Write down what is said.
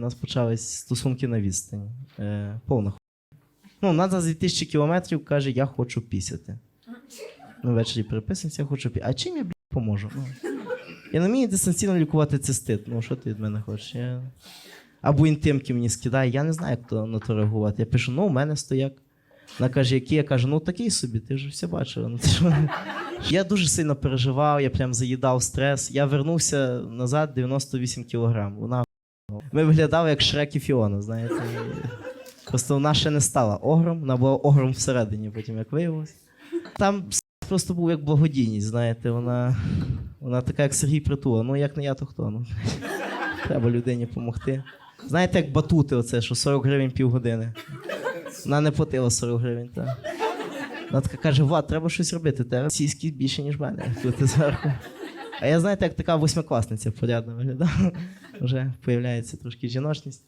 У нас почались стосунки на відстані. Е, повна. Ну, вона за 2000 кілометрів каже, я хочу пісяти. Ми ввечері переписуємося, я хочу пісяти. А чим я блядь, поможу? Ну. Я не вмію дистанційно лікувати цистит. Ну, що ти від мене хочеш? Я... Або інтимки мені скидає, я не знаю, як то, на то реагувати. Я пишу, ну, у мене стояк. Вона каже, який? Я кажу, ну такий собі, ти ж все бачила. Ну, ти що? Я дуже сильно переживав, я прям заїдав стрес. Я вернувся назад 98 кілограм. Вона ми виглядали як Шрек і Фіона, знаєте. Просто вона ще не стала огром, вона була огром всередині, потім як виявилось. Там просто був як благодійність, знаєте, вона, вона така, як Сергій Притула. Ну, як не я, то хто? Ну, треба людині допомогти. Знаєте, як батути, оце, що 40 гривень півгодини. Вона не платила 40 гривень. Та. Вона така каже: Влад, треба щось робити. Тебе сіськи більше, ніж мене. Тут зверху. А я, знаєте, як така восьмикласниця порядно виглядала. Вже появляється трошки жіночність.